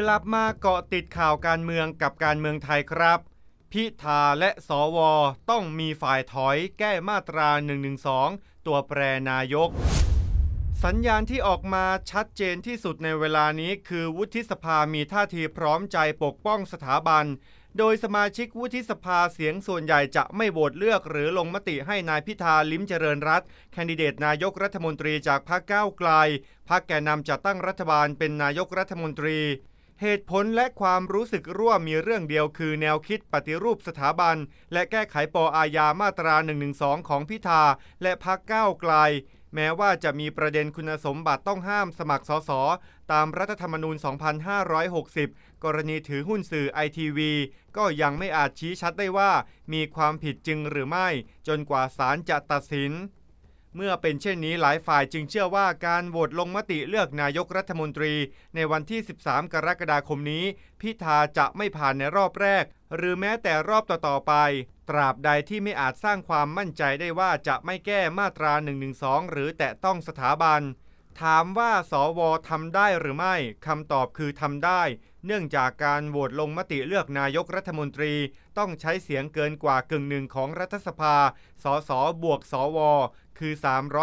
กลับมาเกาะติดข่าวการเมืองกับการเมืองไทยครับ พิธาและสวต้องมีฝ่ายถอยแก้มาตรา 112 ตัวแปรนายก สัญญาณที่ออกมาชัดเจนที่สุดในเวลานี้คือวุฒิสภามีท่าทีพร้อมใจปกป้องสถาบัน โดยสมาชิกวุฒิสภาเสียงส่วนใหญ่จะไม่โหวตเลือกหรือลงมติให้นายพิธาลิ้มเจริญรัตแคนดิเดตนายกรัฐมนตรีจากพรรคก้าวไกลพรรคแกนนำจะตั้งรัฐบาลเป็นนายกรัฐมนตรี เหตุผลและความรู้สึกร่วมมีเรื่องเดียวคือแนวคิดปฏิรูปสถาบัน และแก้ไขปอาญามาตรา 112 ของพิธา และพรรคก้าวไกล แม้ว่าจะมีประเด็นคุณสมบัติต้องห้ามสมัครสสตามรัฐธรรมนูญ 2560 กรณีถือหุ้นสื่อไอทีวีก็ยังไม่อาจชี้ชัดได้ว่ามีความผิดจริงหรือไม่ จนกว่าศาลจะตัดสิน เมื่อเป็นเช่นนี้หลายฝ่ายจึงเชื่อว่าการโหวตลงมติเลือกนายกรัฐมนตรี ในวันที่ 13 กรกฎาคมนี้ พิธาจะไม่ผ่านในรอบแรก หรือแม้แต่รอบต่อๆไป ตราบใดที่ไม่อาจสร้างความมั่นใจได้ว่าจะไม่แก้มาตรา112หรือแตะต้องสถาบัน ถามว่าสวทำได้หรือไม่คำตอบคือทำได้ เนื่องจากการโหวตลงมติเลือกนายกรัฐมนตรี ต้องใช้เสียงเกินกว่ากึ่งหนึ่งของรัฐสภา สสบวกสว คือ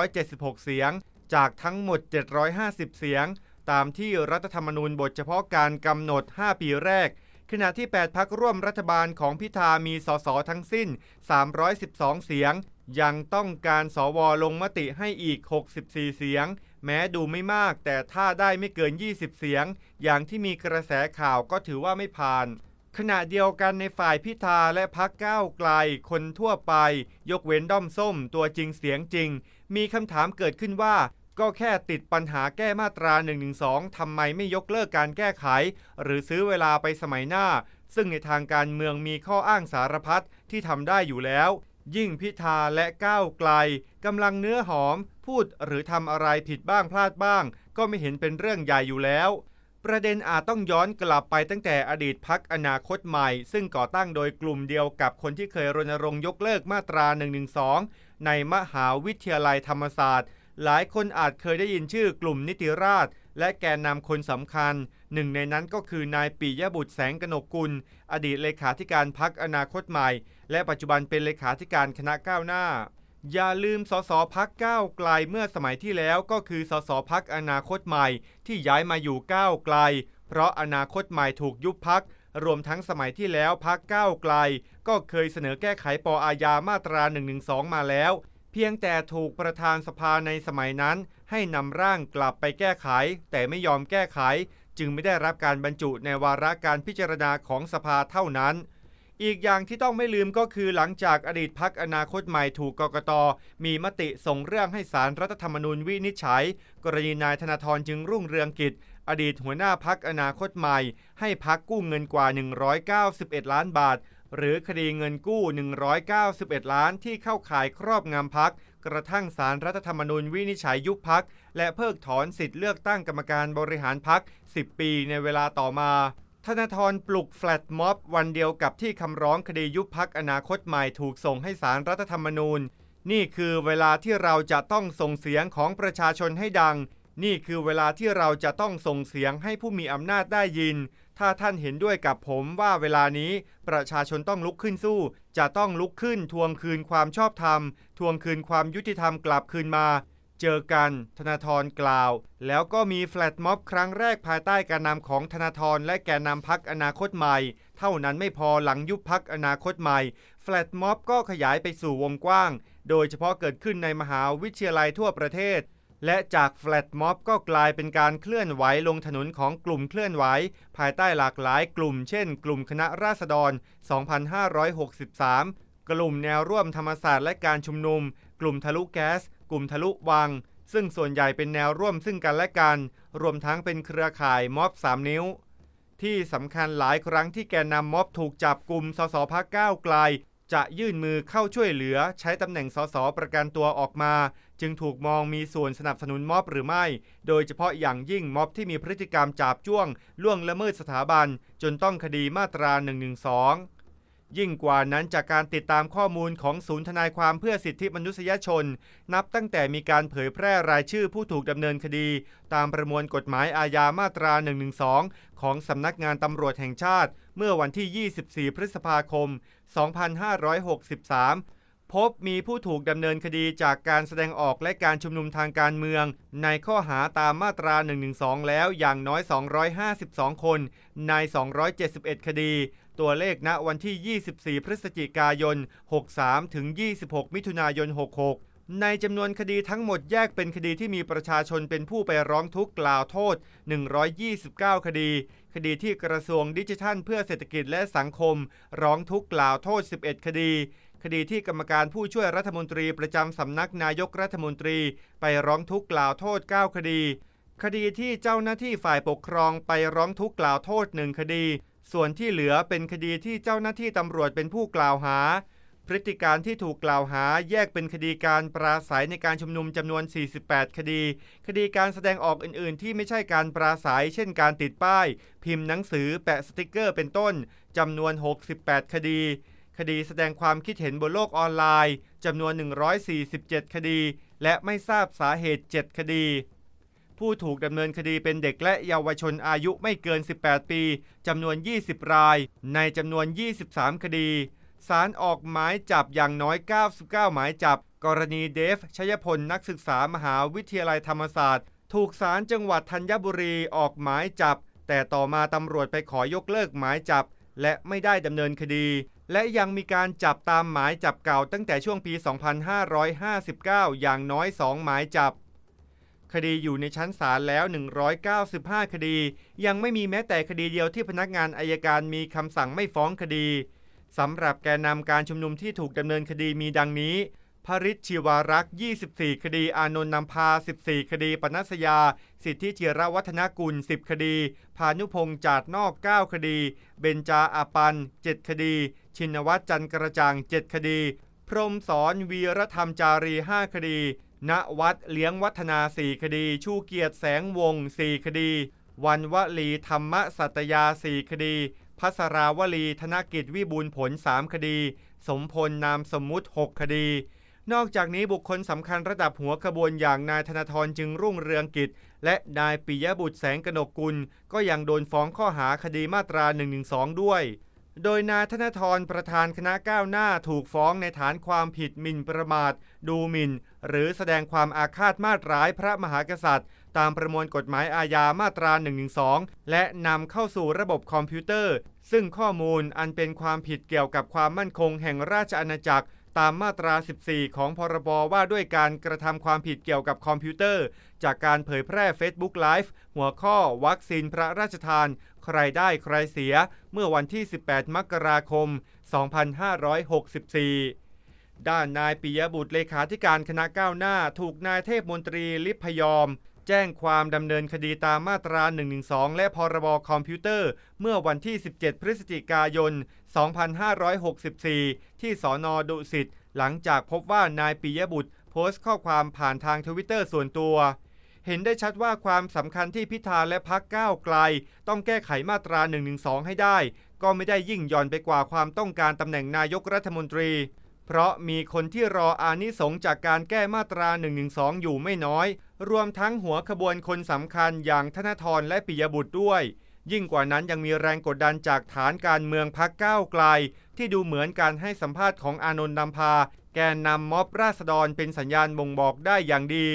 376 เสียง จากทั้งหมด 750 เสียง ตามที่รัฐธรรมนูญบทเฉพาะการกำหนด 5 ปีแรก ขณะที่ 8 พักร่วมรัฐบาลของพิธามีสสทั้งสิ้น 312 เสียง ยังต้องการสวลงมติให้อีก 64 เสียง แม้ดูไม่มากแต่ถ้าได้ไม่เกิน 20 เสียง อย่างที่มีกระแสข่าวก็ถือว่าไม่ผ่าน ขณะเดียวกันในฝ่ายพิธาและพักก้าวไกล คนทั่วไป ยกเว้นด้อมส้มตัวจริงเสียงจริง มีคำถามเกิดขึ้นว่า ก็แค่ติดปัญหาแก้มาตรา112ทำไมไม่ยกเลิกการแก้ไข หรือซื้อเวลาไปสมัยหน้า ซึ่งในทางการเมืองมีข้ออ้างสารพัดที่ทำได้อยู่แล้ว ยิ่งพิธาและก้าวไกลกำลังเนื้อหอม พูดหรือทำอะไรผิดบ้างพลาดบ้าง ก็ไม่เห็นเป็นเรื่องใหญ่อยู่แล้ว ประเด็นอาจต้องย้อนกลับไปตั้งแต่อดีตพักอนาคตใหม่ ซึ่งก่อตั้งโดยกลุ่มเดียวกับคนที่เคยรณรงค์ยกเลิกมาตรา 112 ในมหาวิทยาลัยธรรมศาสตร์ หลายคนอาจเคยได้ยินชื่อกลุ่มนิติราษฎร์และแกนนำคนสำคัญ หนึ่งในนั้นก็คือนายปิยบุตรแสงกนกกุล อดีตเลขาธิการพักอนาคตใหม่ และปัจจุบันเป็นเลขาธิการคณะก้าวหน้า อย่าลืมสสพักก้าวไกลเมื่อสมัยที่แล้วก็คือสสพักอนาคตใหม่ ที่ย้ายมาอยู่ก้าวไกล เพราะอนาคตใหม่ถูกยุบพัก รวมทั้งสมัยที่แล้วพักก้าวไกล ก็เคยเสนอแก้ไขปอาญามาตรา112มาแล้ว เพียงแต่ถูกประธานสภาในสมัยนั้น ให้นำร่างกลับไปแก้ไข แต่ไม่ยอมแก้ไข จึงไม่ได้รับการบรรจุในวาระการพิจารณาของสภาเท่านั้น อีกอย่างที่ต้องไม่ลืมก็คือหลังจากอดีตพักอนาคตใหม่ถูกกกต มีมติส่งเรื่องให้สารรัฐธรรมนูญวินิจฉัย กรณีนายธนาธรจึงรุ่งเรืองกิจ อดีตหัวหน้าพักอนาคตใหม่ ให้พักกู้เงินกว่า 191 ล้านบาท หรือคดีเงินกู้ 191 ล้านที่เข้าข่ายครอบงำพัก กระทั่งสารรัฐธรรมนูญวินิจฉัยยุบพัก และเพิกถอนสิทธิ์เลือกตั้งกรรมการบริหารพัก 10 ปีในเวลาต่อมา ธนาธรปลุกแฟลตม็อบวันเดียวกับที่คำร้องคดียุบพักอนาคตใหม่ถูกส่งให้สารรัฐธรรมนูญ นี่คือเวลาที่เราจะต้องส่งเสียงของประชาชนให้ดัง นี่คือเวลาที่เราจะต้องส่งเสียงให้ผู้มีอำนาจได้ยิน ถ้าท่านเห็นด้วยกับผมว่าเวลานี้ประชาชนต้องลุกขึ้นสู้ จะต้องลุกขึ้นทวงคืนความชอบธรรม ทวงคืนความยุติธรรมกลับคืนมา เจอกันธนาธรกล่าว แล้วก็มีแฟลตม็อบครั้งแรกภายใต้การนำของธนาธรและแกนนำพักอนาคตใหม่ เท่านั้นไม่พอหลังยุบพักอนาคตใหม่ แฟลตม็อบก็ขยายไปสู่วงกว้าง โดยเฉพาะเกิดขึ้นในมหาวิทยาลัยทั่วประเทศ และจากแฟลตม็อบก็กลายเป็นการเคลื่อนไหวลงถนนของกลุ่มเคลื่อนไหว ภายใต้หลากหลายกลุ่ม เช่น กลุ่มคณะราษฎร 2563 กลุ่มแนวร่วมธรรมศาสตร์และการชุมนุม กลุ่มทะลุแก๊ส กลุ่มทะลุวัง ซึ่งส่วนใหญ่เป็นแนวร่วมซึ่งกันและกัน รวมทั้งเป็นเครือข่ายม็อบ 3 นิ้ว ที่สำคัญหลายครั้งที่แกนนำม็อบถูกจับกลุ่มสสพักก้าวไกล จะยื่นมือเข้าช่วยเหลือ ใช้ตำแหน่งสสประกันตัวออกมา จึงถูกมองมีส่วนสนับสนุนม็อบหรือไม่ โดยเฉพาะอย่างยิ่งม็อบที่มีพฤติกรรมจาบจ้วงล่วงละเมิดสถาบัน จนต้องคดีมาตรา 112 ยิ่งกว่านั้นจากการติดตามข้อมูลของศูนย์ทนายความเพื่อสิทธิมนุษยชน นับตั้งแต่มีการเผยแพร่รายชื่อผู้ถูกดำเนินคดี ตามประมวลกฎหมายอาญามาตรา 112 ของสำนักงานตำรวจแห่งชาติ เมื่อวันที่ 24 พฤษภาคม 2563พบมีผู้ถูกดำเนินคดีจากการแสดงออกและการชุมนุมทางการเมือง ในข้อหาตามมาตรา 112 แล้วอย่างน้อย 252 คน ใน 271 คดี ตัวเลขณวันที่ 24 พฤศจิกายน 63 ถึง 26 มิถุนายน 66 ในจำนวนคดีทั้งหมดแยกเป็นคดีที่มีประชาชนเป็นผู้ไปร้องทุกข์กล่าวโทษ 129 คดี คดีที่กระทรวงดิจิทัล เพื่อเศรษฐกิจและสังคม ร้องทุกข์กล่าวโทษ 11 คดีคดีที่กรรมการผู้ช่วยรัฐมนตรีประจำสำนักนายกรัฐมนตรี ไปร้องทุกข์กล่าวโทษ 9 คดี คดีที่เจ้าหน้าที่ฝ่ายปกครองไปร้องทุกข์กล่าวโทษ 1 คดี ส่วนที่เหลือเป็นคดีที่เจ้าหน้าที่ตำรวจเป็นผู้กล่าวหา พฤติการที่ถูกกล่าวหาแยกเป็นคดีการปราศัยในการชุมนุมจำนวน 48 คดี คดีการแสดงออกอื่น ๆ ที่ไม่ใช่การปราศัย เช่นการติดป้าย พิมพ์หนังสือแปะสติกเกอร์เป็นต้นจำนวน 68 คดี คดีแสดงความคิดเห็นบนโลกออนไลน์จำนวน 147 คดี และไม่ทราบสาเหตุ 7 คดี ผู้ถูกดำเนินคดีเป็นเด็กและเยาวชนอายุไม่เกิน 18 ปีจำนวน 20 ราย ในจำนวน 23 คดีศาลออกหมายจับอย่างน้อย 99 หมายจับ กรณีเดฟ ชยพลนักศึกษามหาวิทยาลัยธรรมศาสตร์ ถูกศาลจังหวัดธัญบุรีออกหมายจับ แต่ต่อมาตำรวจไปขอยกเลิกหมายจับ และไม่ได้ดำเนินคดีและยังมีการจับตามหมายจับเก่าตั้งแต่ช่วงปี 2559 อย่างน้อย 2 หมายจับ คดีอยู่ในชั้นศาลแล้ว 195 คดี ยังไม่มีแม้แต่คดีเดียวที่พนักงานอายการมีคำสั่งไม่ฟ้องคดีสำหรับแกนนำการชุมนุมที่ถูกดำเนินคดีมีดังนี้พริชชีวารักษ์ 24 คดี อานนท์นำพา 14 คดี ปนัสยา สิทธิจิรวัฒนกุล 10 คดี พานุพงษ์จาดนอก 9 คดี เบญจาอาปัน 7 คดี ชินวัตรจันกระจ่าง 7 คดี พรมสอนวีรธรรมจารี 5 คดี ณวัดเลี้ยงวัฒนา 4 คดี ชูเกียรติแสงวงศ์4คดี วันวลีธรรมสัตยา 4 คดีพัสราวลีธนกิจวิบูลย์ผล 3 คดี สมพลนามสมมุติ 6 คดี นอกจากนี้บุคคลสำคัญระดับหัวขบวนอย่างนายธนาธรจึงรุ่งเรืองกิจ และนายปิยบุตรแสงกนกกุล ก็ยังโดนฟ้องข้อหาคดีมาตรา 112 ด้วย โดยนายธนาธรประธานคณะก้าวหน้าถูกฟ้องในฐานความผิดหมิ่นประมาท ดูหมิ่น หรือแสดงความอาฆาตมาตร้ายพระมหากษัตริย์ ตามประมวลกฎหมายอาญามาตรา 112 และนำเข้าสู่ระบบคอมพิวเตอร์ ซึ่งข้อมูลอันเป็นความผิดเกี่ยวกับความมั่นคงแห่งราชอาณาจักรตามมาตรา 14 ของพรบว่าด้วยการกระทำความผิดเกี่ยวกับคอมพิวเตอร์ จากการเผยแพร่ Facebook Live หัวข้อวัคซีนพระราชทาน ใครได้ใครเสีย เมื่อวันที่ 18 มกราคม 2564 ด้านนายปิยบุตรเลขาธิการคณะก้าวหน้า ถูกนายเทพมนตรีลิพยอม แจ้งความดำเนินคดีตามมาตรา 112 และพรบคอมพิวเตอร์ เมื่อวันที่ 17 พฤศจิกายน 2564 ที่สอนอดุสิตหลังจากพบว่านายปิยบุตร โพสต์ข้อความผ่านทางทวิตเตอร์ส่วนตัว เห็นได้ชัดว่าความสำคัญที่พิธาและพักก้าวไกล ต้องแก้ไขมาตรา 112 ให้ได้ ก็ไม่ได้ยิ่งหย่อนไปกว่าความต้องการตำแหน่งนายกรัฐมนตรี เพราะมีคนที่รออานิสงจากการแก้มาตรา112อยู่ไม่น้อย รวมทั้งหัวขบวนคนสำคัญอย่างธนทรและปิยบุตรด้วย ยิ่งกว่านั้นยังมีแรงกดดันจากฐานการเมืองพักก้าวไกล ที่ดูเหมือนการให้สัมภาษณ์ของอานนท์นำพา แกนนำม็อบราษฎรเป็นสัญญาณบ่งบอกได้อย่างดี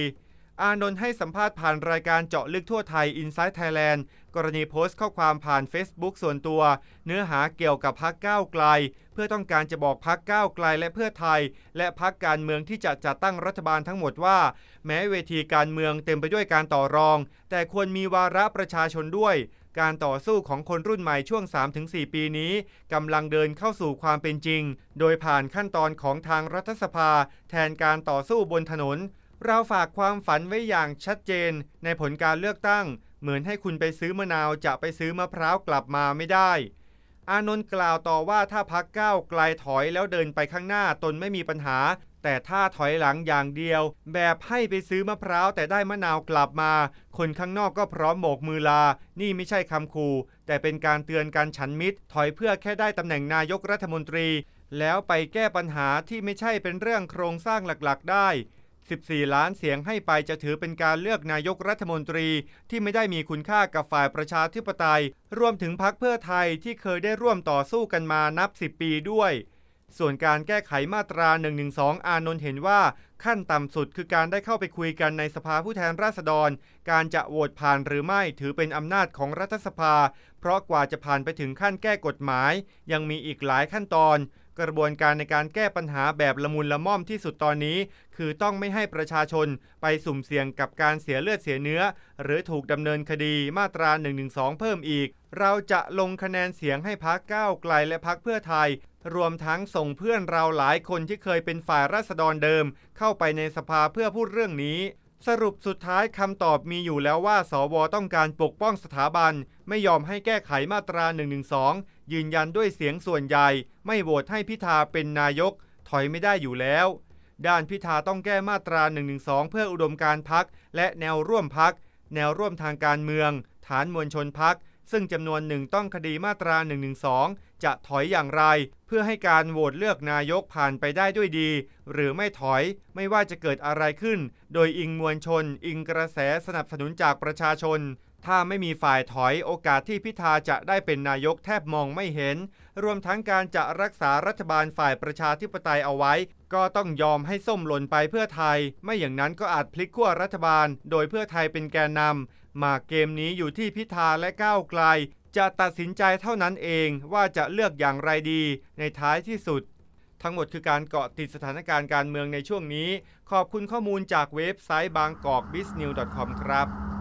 อานนท์ให้สัมภาษณ์ผ่านรายการเจาะลึกทั่วไทย Inside Thailand กรณีโพสต์ข้อความผ่าน Facebook ส่วนตัว เนื้อหาเกี่ยวกับพักก้าวไกล เพื่อต้องการจะบอกพักก้าวไกลและเพื่อไทย และพักการเมืองที่จะจัดตั้งรัฐบาลทั้งหมดว่า แม้เวทีการเมืองเต็มไปด้วยการต่อรอง แต่ควรมีวาระประชาชนด้วย การต่อสู้ของคนรุ่นใหม่ช่วง 3-4 ปีนี้กำลังเดินเข้าสู่ความเป็นจริง โดยผ่านขั้นตอนของทางรัฐสภา แทนการต่อสู้บนถนน เราฝากความฝันไว้อย่างชัดเจนในผลการเลือกตั้ง เหมือนให้คุณไปซื้อมะนาวจะไปซื้อมะพร้าวกลับมาไม่ได้ อานนท์กล่าวต่อว่าถ้าพักก้าวไกลถอยแล้วเดินไปข้างหน้าตนไม่มีปัญหา แต่ถ้าถอยหลังอย่างเดียว แบบให้ไปซื้อมะพร้าวแต่ได้มะนาวกลับมา คนข้างนอกก็พร้อมโบกมือลา นี่ไม่ใช่คำขู่แต่เป็นการเตือนการฉันมิตร ถอยเพื่อแค่ได้ตำแหน่งนายกรัฐมนตรี แล้วไปแก้ปัญหาที่ไม่ใช่เป็นเรื่องโครงสร้างหลักๆ ได้ 14 ล้านเสียงให้ไปจะถือเป็นการเลือกนายกรัฐมนตรีที่ไม่ได้มีคุณค่ากับฝ่ายประชาธิปไตย รวมถึงพักเพื่อไทยที่เคยได้ร่วมต่อสู้กันมานับ 10 ปีด้วย ส่วนการแก้ไขมาตรา 112 อานนท์เห็นว่า ขั้นต่ำสุดคือการได้เข้าไปคุยกันในสภาผู้แทนราษฎร การจะโหวตผ่านหรือไม่ถือเป็นอำนาจของรัฐสภา เพราะกว่าจะผ่านไปถึงขั้นแก้กฎหมาย ยังมีอีกหลายขั้นตอน กระบวนการในการแก้ปัญหาแบบละมุนละม่อมที่สุดตอนนี้ คือต้องไม่ให้ประชาชนไปสุ่มเสี่ยงกับการเสียเลือดเสียเนื้อ หรือถูกดำเนินคดีมาตรา 112 เพิ่มอีก เราจะลงคะแนนเสียงให้พักก้าวไกลและพักเพื่อไทย รวมทั้งส่งเพื่อนเราหลายคนที่เคยเป็นฝ่ายราษฎรเดิม เข้าไปในสภาเพื่อพูดเรื่องนี้สรุปสุดท้ายคำตอบมีอยู่แล้วว่า สวต้องการปกป้องสถาบัน ไม่ยอมให้แก้ไขมาตรา 112 ยืนยันด้วยเสียงส่วนใหญ่ไม่โหวตให้พิธาเป็นนายก ถอยไม่ได้อยู่แล้ว ด้านพิธาต้องแก้มาตรา112เพื่ออุดมการพักและแนวร่วมพัก แนวร่วมทางการเมือง ฐานมวลชนพัก ซึ่งจำนวนหนึ่งต้องคดีมาตรา112จะถอยอย่างไร เพื่อให้การโหวตเลือกนายกผ่านไปได้ด้วยดี หรือไม่ถอยไม่ว่าจะเกิดอะไรขึ้น โดยอิงมวลชน อิงกระแสสนับสนุนจากประชาชน ถ้าไม่มีฝ่ายถอยโอกาสที่พิธาจะได้เป็นนายกแทบมองไม่เห็น รวมทั้งการจะรักษารัฐบาลฝ่ายประชาธิปไตยเอาไว้ ก็ต้องยอมให้ส้มหล่นไปเพื่อไทย ไม่อย่างนั้นก็อาจพลิกขั้วรัฐบาล โดยเพื่อไทยเป็นแกนนำมาเกมนี้อยู่ที่พิธาและก้าวไกล จะตัดสินใจเท่านั้นเองว่าจะเลือกอย่างไรดี ในท้ายที่สุด ทั้งหมดคือการเกาะติดสถานการณ์การเมืองในช่วงนี้ ขอบคุณข้อมูลจากเว็บไซต์บางกอกบิสนิว .com ครับ